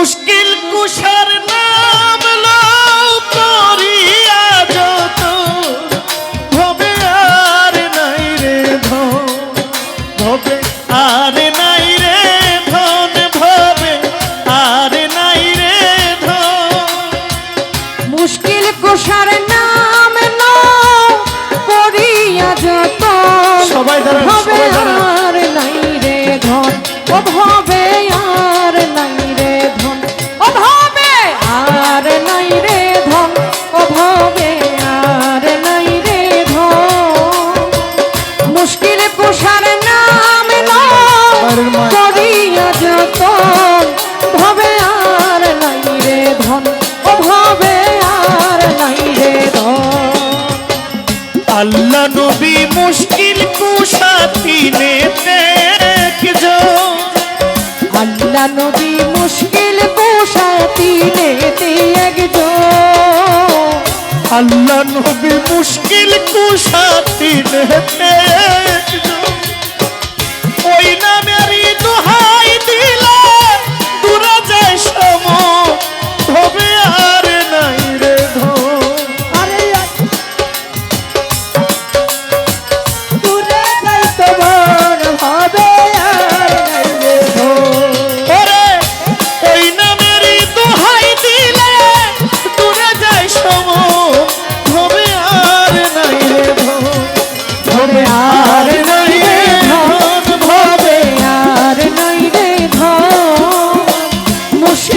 মুশকিল কুশার নাম লও করিয়া তো। ভবে আর নাই রে ধন ভবে আর নাই রে ধন ভবে আর নাই রে ধন। মুশকিল কুশার নাম লও করিয়া যত সবাই দাঁড়ান সবাই দাঁড়ান। আর নাই রে ধন ভবে মোনা নবী মুশকিল পোষা তিনেতে একজন। আল্লাহ নবী মুশকিল কুষা তিনেতে একজন।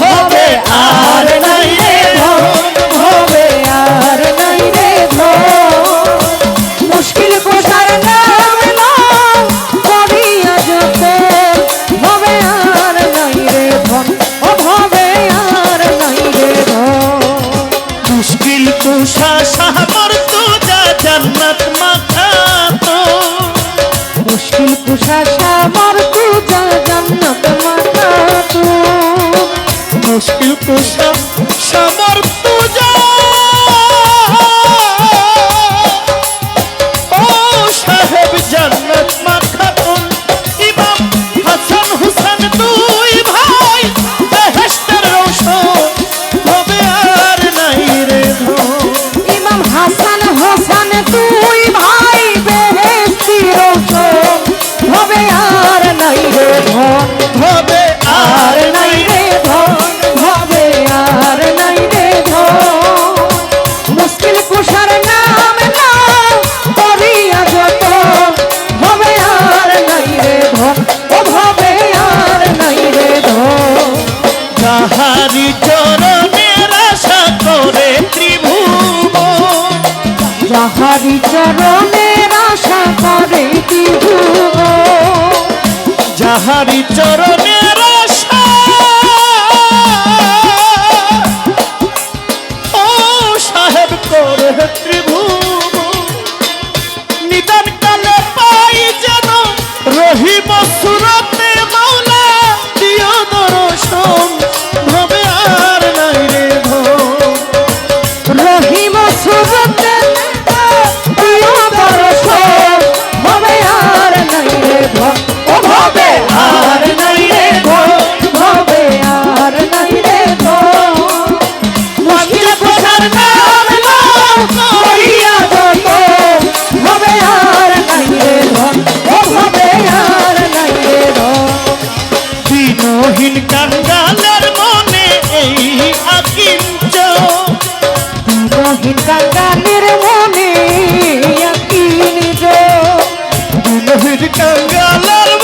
ভব uns picos da তারি চরণের আশা করে বিভু যাহারি চরণের আশা। ও সাহেব করে ত্রিভু কাঙ্গালের মনে একই নিজ। কাঙ্গালের